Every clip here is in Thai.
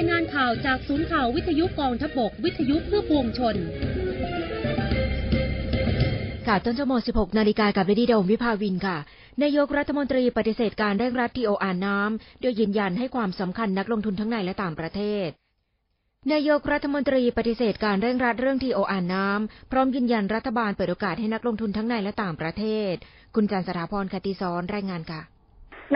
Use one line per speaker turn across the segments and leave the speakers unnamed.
ายงานข่าวจากศูนย์ข่าววิทยุกองทบก วิทยุเพื่อปวงชน
ค่ะต้นชั่วโมง 16 นาฬิกากับเลดี้ดมวิภาวินค่ะนายกรัฐมนตรีปฏิเสธการเร่งรัดทีโออาน้ำโดยยืนยันให้ความสำคัญนักลงทุนทั้งในและต่างประเทศนายกรัฐมนตรีปฏิเสธการเร่งรัดเรื่องทีโออาน้ำพร้อมยืนยันรัฐบาลเปิดโอกาสให้นักลงทุนทั้งในและต่างประเทศ คุณจันทร์สถาพรคติซ้อนรายงานค่ะ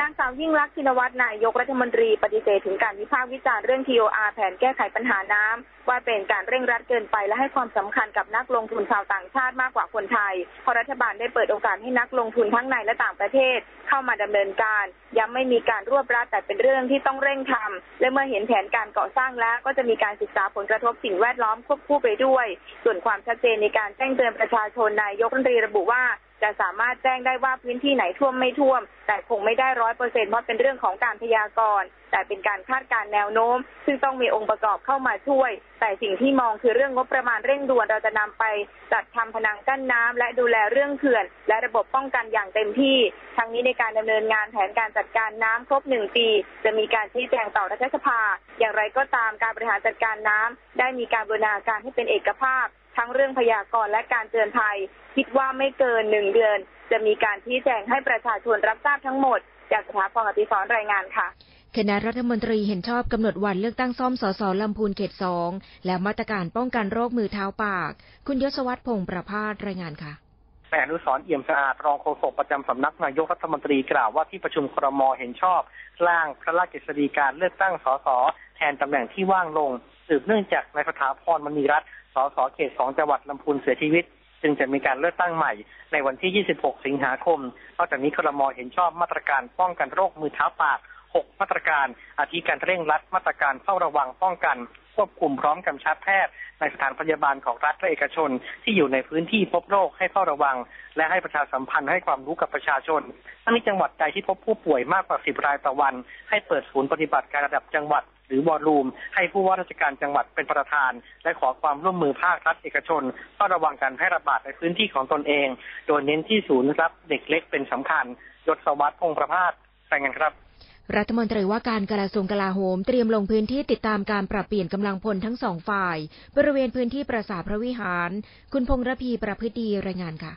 นางสาวยิ่งลักษณ์ชินวัตรนายกรัฐมนตรีปฏิเสธถึงการวิพากษ์วิจารณ์เรื่อง TOR แผนแก้ไขปัญหาน้ำว่าเป็นการเร่งรัดเกินไปและให้ความสำคัญกับนักลงทุนชาวต่างชาติมากกว่าคนไทยเพราะรัฐบาลได้เปิดโอกาสให้นักลงทุนทั้งในและต่างประเทศ เข้ามาดำเนินการย้ำไม่มีการรวบรัดแต่เป็นเรื่องที่ต้องเร่งทำและเมื่อเห็นแผนการก่อสร้างแล้วก็จะมีการศึกษาผลกระทบสิ่งแวดล้อมควบคู่ไปด้วย ส่วนความชัดเจนในการแจ้งเตือนประชาชนนายกรัฐมนตรีระบุว่า จะสามารถแจ้งได้ว่าพื้นที่ไหนท่วมไม่ท่วม แต่คงไม่ได้ร้อยเปอร์เซ็นต์เพราะเป็นเรื่องของการพยากรณ์ แต่เป็นการคาดการแนวโน้ม ซึ่งต้องมีองค์ประกอบเข้ามาช่วย แต่สิ่งที่มองคือเรื่องงบประมาณเร่งด่วนเราจะนำไปจัดทำพนังกั้นน้ำและดูแลเรื่องเขื่อน และระบบป้องกันอย่างเต็มที่ ทั้งนี้ในการดำเนินงานแผนการจัดการน้ำครบหนึ่งปี จะมีการชี้แจงต่อรัฐสภา อย่างไรก็ตามการบริหารจัดการน้ำได้มีการบูรณาการให้เป็นเอกภาพ ทั้งเรื่องพยากรณ์และการเตือนภัย คิดว่าไม่เกินหนึ่งเดือน จะมีการชี้แจงให้ประชาชนรับทราบทั้งหมด จากสถาพรอติสรรายงานค่ะ
คณะรัฐมนตรีเห็นชอบกำหนดวันเลือกตั้งซ่อมสสลำพูนเขตสองและมาตรการป้องกันโรคมือเท้าปาก คุณยศวัตรพงษ์ประพาสรายงานค่ะ
นายอนุสรณ์เอี่ยมสะอาดรองโฆษกประจำสำนักนายกรัฐมนตรีกล่าวว่าที่ประชุมครมเห็นชอบร่างพระราชกฤษฎีการเลือกตั้งสสแทนตำแหน่งที่ว่างลงสืบเนื่องจากนายสถาพรมณีรัตน์ สสเขตสองจังหวัดลำพูนเสียชีวิต จึงจะมีการเลือกตั้งใหม่ ในวันที่ 26 สิงหาคม นอกจากนี้ครมเห็นชอบมาตรการป้องกันโรคมือเท้าปาก 6 มาตรการ อาทิการเร่งรัดมาตรการเฝ้าระวังป้องกันควบคุมพร้อมกำชับแพทย์ ในสถานพยาบาลของรัฐและเอกชน ที่อยู่ในพื้นที่พบโรคให้เฝ้าระวัง และให้ประชาสัมพันธ์ให้ความรู้กับประชาชนถ้ามีจังหวัดใดที่พบผู้ป่วยมากกว่า 10 รายต่อวัน ให้เปิดศูนย์ปฏิบัติการระดับจังหวัด หรือวอลลุ่มให้ผู้ว่าราชการจังหวัดเป็นประธาน และขอความร่วมมือภาครัฐเอกชนเฝ้าระวังการแพร่ระบาดในพื้นที่ของตนเอง โดยเน้นที่ศูนย์รับเด็กเล็กเป็นสำคัญยศวัตรพงษ์ประพาสรายงานครับ
รัฐมนตรีว่าการกระทรวงกลาโหมเตรียมลงพื้นที่ติดตามการปรับเปลี่ยนกำลังพลทั้งสองฝ่าย บริเวณพื้นที่ปราสาทพระวิหาร คุณพงษ์ระพีประพฤติดีรายงานค่ะ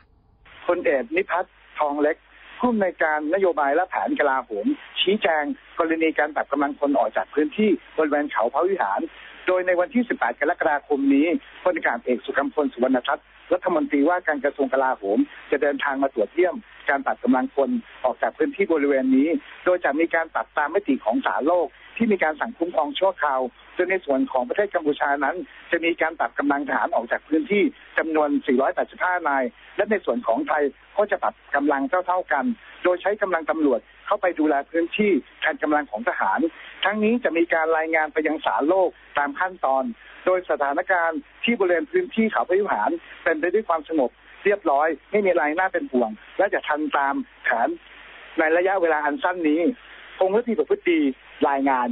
พลเอกนิพัฒน์ทองเล็ก ผู้อำนวยการนโยบายและแผนกลาโหมชี้แจงกรณีการตัดกำลังพลออกจากพื้นที่บริเวณเขาพระวิหาร โดยในวันที่ 18 กรกฎาคมนี้พลอากาศเอกสุกัมพลสุวรรณทัศน์รัฐมนตรีว่าการกระทรวงกลาโหม จะเดินทางมาตรวจเยี่ยม การตัดกำลังพลออกจากพื้นที่บริเวณนี้ โดยจะมีการตัดตามมติของศาลโลก ที่มีการสั่งคุ้มครองชั่วคราวโดยในส่วนของประเทศกัมพูชานั้น จะมีการตัดกำลังทหารออกจากพื้นที่จำนวน 485 นาย และในส่วนของไทยก็จะตัดกำลังเท่าๆกัน โดยใช้กำลังตำรวจเข้าไปดูแลพื้นที่แทนกำลังของทหาร ทั้งนี้จะมีการรายงานไปยังศาลโลกตามขั้นตอน โดยสถานการณ์ที่บริเวณพื้นที่เขาพระวิหารเป็นไปด้วยความสงบเรียบร้อย ไม่มีอะไรน่าเป็นห่วง และจะทันตามแผนในระยะเวลาอันสั้นนี้องค์รัฐีประพฤติ รายงาน